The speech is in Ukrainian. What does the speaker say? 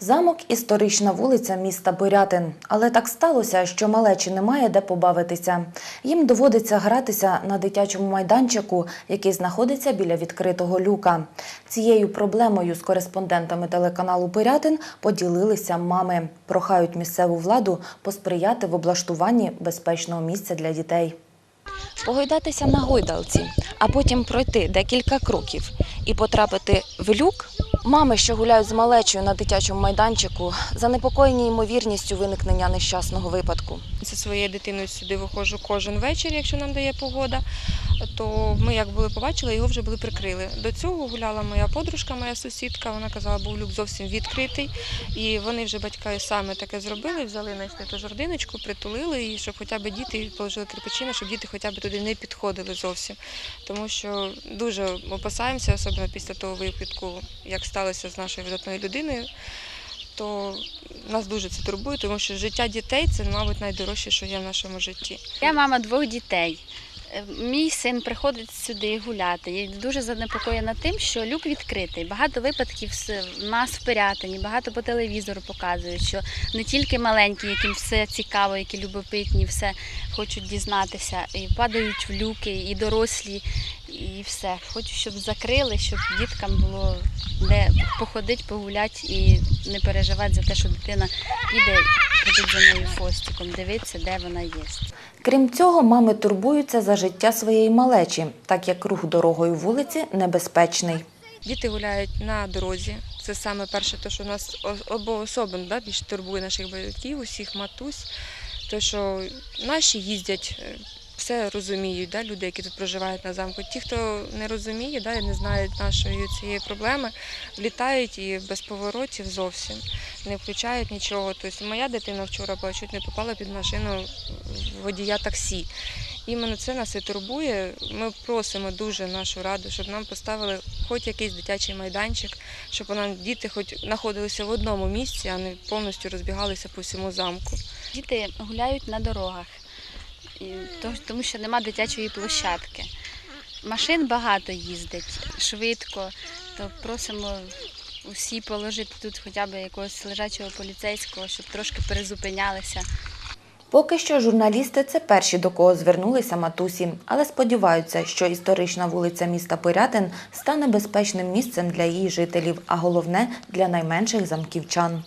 Замок історична вулиця міста Пирятин. Але так сталося, що малечі немає де побавитися. Їм доводиться гратися на дитячому майданчику, який знаходиться біля відкритого люка. Цією проблемою з кореспондентами телеканалу Пирятин поділилися мами. Прохають місцеву владу посприяти в облаштуванні безпечного місця для дітей. Погойдатися на гойдалці, а потім пройти декілька кроків і потрапити в люк. Мами, що гуляють з малечою на дитячому майданчику, занепокоєні ймовірністю виникнення нещасного випадку. Зі своєю дитиною сюди виходжу кожен вечір, якщо нам дає погода. То ми як були побачили, його вже були прикрили. До цього гуляла моя подружка, моя сусідка. Вона казала, був люк зовсім відкритий. І вони вже батьки саме таке зробили, взяли знайшли ту жординочку, притулили і щоб хоча б діти положили кирпичини, щоб діти хоча б туди не підходили зовсім. Тому що дуже опасаємося, особливо після того випадку, як сталося з нашою видатною людиною. То нас дуже це турбує, тому що життя дітей це, мабуть, найдорожче, що є в нашому житті. Я мама двох дітей. Е, Мій син приходить сюди гуляти. Я дуже занепокоєна тим, що люк відкритий. Багато випадків в нас в Пирятині, багато по телевізору показують, що не тільки маленькі, яким все цікаво, які любопитні, все хочуть дізнатися, і падають в люки, і дорослі, і все. Хочу, щоб закрили, щоб діткам було де походити, погуляти і не переживати за те, що дитина піде, ходить за нею хвостиком, дивитися, де вона є. Крім цього, мами турбуються за життя своєї малечі, так як рух дорогою вулиці небезпечний. Діти гуляють на дорозі. Це саме перше, те, що нас особливо да, більше турбує наших батьків, усіх матусь. То, що наші їздять, е, все розуміють, да, люди, які тут проживають на замку. Ті, хто не розуміє, да, не знають нашої цієї проблеми, влітають і без поворотів зовсім не включають нічого. Тобто моя дитина вчора була чуть не попала під машину водія таксі. Іменно це нас і турбує. Ми просимо дуже нашу раду, щоб нам поставили хоч якийсь дитячий майданчик, щоб вона діти хоч знаходилися в одному місці, а не повністю розбігалися по всьому замку. Діти гуляють на дорогах, тому що нема дитячої площадки. Машин багато їздить, швидко, то просимо усі положити тут хоча б якогось лежачого поліцейського, щоб трошки перезупинялися. Поки що журналісти це перші, до кого звернулися матусі, але сподіваються, що історична вулиця міста Пирятин стане безпечним місцем для її жителів, а головне для найменших замківчан.